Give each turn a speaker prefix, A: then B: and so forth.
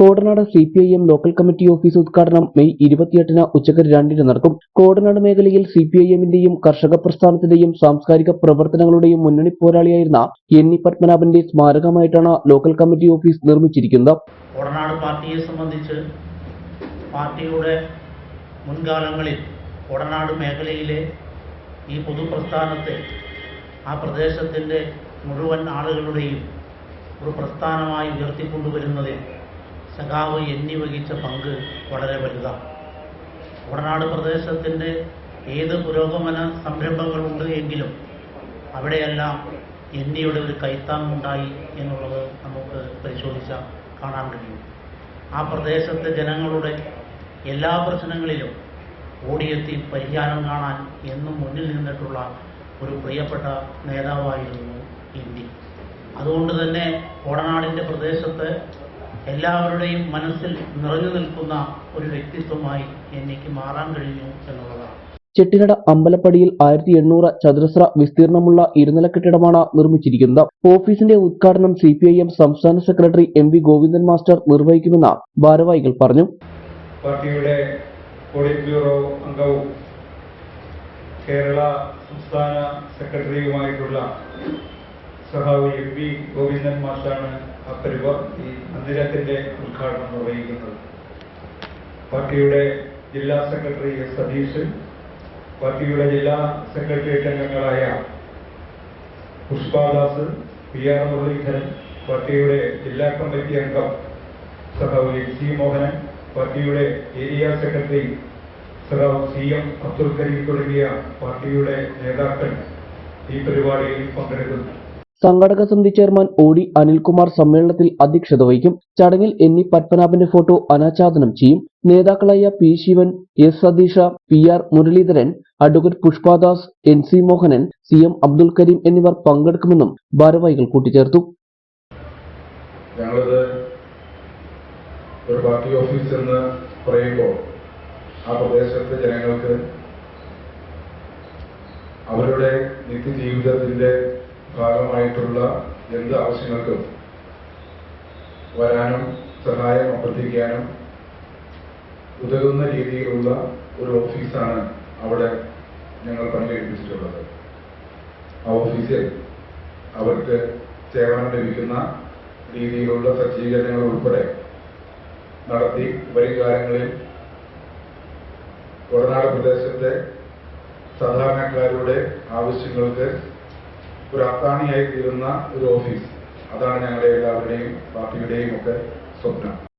A: Kodanad C P I M local committee office ഉദ്ഘാടനം May ഇരുപത്തിയെട്ടിന് ഉച്ചയ്ക്ക് രണ്ടിന് നടക്കും. കോടനാട് മേഖലയിൽ സി പി ഐ എമ്മിന്റെയും കർഷക പ്രസ്ഥാനത്തിന്റെയും സാംസ്കാരിക പ്രവർത്തനങ്ങളുടെയും മുന്നണി പോരാളിയായിരുന്ന ഇ പത്മനാഭന്റെ സ്മാരകമായിട്ടാണ് ലോക്കൽ കമ്മിറ്റി ഓഫീസ് നിർമ്മിച്ചിരിക്കുന്നത്.
B: കോടനാട് പാർട്ടിയെ സംബന്ധിച്ച് പാർട്ടിയുടെ മുൻകാലങ്ങളിൽ കോടനാട് മേഖലയിലെ ഈ പൊതുപ്രസ്ഥാനത്തെ ആ പ്രദേശത്തിന്റെ മുഴുവൻ ആളുകളുടെയും ഒരു പ്രസ്ഥാനമായി ഉയർത്തിക്കൊണ്ടുവരുന്നതിൽ സഖാവ് എണ്ണി വഹിച്ച പങ്ക് വളരെ വലുതാണ്. കുടനാട് പ്രദേശത്തിന്റെ ഏത് പുരോഗമന സംരംഭങ്ങളുണ്ട് എങ്കിലും അവിടെയെല്ലാം എന്നിയുടെ ഒരു കൈത്താങ്ങുണ്ടായി എന്നുള്ളത് നമുക്ക് പരിശോധിച്ചാൽ കാണാൻ കഴിയും. ആ പ്രദേശത്തെ ജനങ്ങളുടെ എല്ലാ പ്രശ്നങ്ങളിലും ഓടിയെത്തി പരിഹാരം കാണാൻ എന്നും മുന്നിൽ നിന്നിട്ടുള്ള ഒരു പ്രിയപ്പെട്ട നേതാവായിരുന്നു ഇന്ത്യ അതുകൊണ്ട് തന്നെ കോടനാടിന്റെ പ്രദേശത്ത് എല്ലാവരുടെയും മനസ്സിൽ നിറഞ്ഞു നിൽക്കുന്ന ഒരു വ്യക്തിത്വമായി എനിക്ക് മാറാൻ കഴിഞ്ഞു എന്നുള്ളതാണ്.
A: ചെട്ടിനട അമ്പലപ്പടിയിൽ ആയിരത്തി എണ്ണൂറ് ചതുരശ്ര വിസ്തീർണമുള്ള ഇരുനില കെട്ടിടമാണ് നിർമ്മിച്ചിരിക്കുന്നത്. ഓഫീസിന്റെ ഉദ്ഘാടനം സി പി ഐ എം സംസ്ഥാന secretary M V Govindan master നിർവഹിക്കുമെന്ന് ഭാരവാഹികൾ പറഞ്ഞു.
C: പാർട്ടിയുടെ പോളിറ്റ് ബ്യൂറോ അംഗവും കേരള സംസ്ഥാന സെക്രട്ടറിയുമായിട്ടുള്ള സഹാവ് എം വി ഗോവിന്ദൻ മാഷാണ് ആ പരിപാടി മന്ദിരത്തിന്റെ ഉദ്ഘാടനം നിർവഹിക്കുന്നത്. പാർട്ടിയുടെ ജില്ലാ സെക്രട്ടറി എസ് സതീഷ് പാർട്ടിയുടെ ജില്ലാ സെക്രട്ടേറിയറ്റ് അംഗങ്ങളായ പുഷ്പാദാസ് പി ആർ മുരളീധരൻ പാർട്ടിയുടെ ജില്ലാ കമ്മിറ്റി അംഗം സഹാവ് എച്ച് സി മോഹനൻ പാർട്ടിയുടെ ഏരിയ സെക്രട്ടറി സഹാവ് സി എം അബ്ദുൽ കരീം തുടങ്ങിയ പാർട്ടിയുടെ നേതാക്കൾ ഈ പരിപാടിയിൽ പങ്കെടുക്കുന്നു.
A: സംഘാടക സമിതി ചെയർമാൻ ഒ ഡി അനിൽകുമാർ സമ്മേളനത്തിൽ അധ്യക്ഷത വഹിക്കും. ചടങ്ങിൽ ഇ പത്മനാഭന്റെ ഫോട്ടോ അനാച്ഛാദനം ചെയ്യും. നേതാക്കളായ P Sivan S Satheesh P R Muraleedharan advocate Pushpadas N C Mohanan C M Abdul Kareem എന്നിവർ പങ്കെടുക്കുമെന്നും ഭാരവാഹികൾ കൂട്ടിച്ചേർത്തു.
D: ഒരു പാർട്ടി ഓഫീസ് എന്ന് പറയുമ്പോൾ ആ പ്രദേശത്തെ ജനങ്ങൾക്ക് അവരുടെ നിത്യജീവിതത്തിന്റെ ഭാഗമായിട്ടുള്ള എന്ത് ആവശ്യങ്ങൾക്കും വരാനും സഹായം അഭ്യർത്ഥിക്കാനും ഉതകുന്ന രീതിയിലുള്ള ഒരു ഓഫീസാണ് അവിടെ ഞങ്ങൾ പണികഴിപ്പിച്ചിട്ടുള്ളത്. ആ ഓഫീസിൽ അവർക്ക് സേവനം ലഭിക്കുന്ന രീതിയിലുള്ള സജ്ജീകരണങ്ങൾ ഉൾപ്പെടെ നടത്തി വരും കാലങ്ങളിൽ കൊടനാട് പ്രദേശത്തെ സാധാരണക്കാരുടെ ആവശ്യങ്ങൾക്ക് ഒരു അത്താണിയായി തീരുന്ന ഒരു ഓഫീസ്. അതാണ് ഞങ്ങളുടെ എല്ലാവരുടെയും പാർട്ടിയുടെയും ഒക്കെ സ്വപ്നം.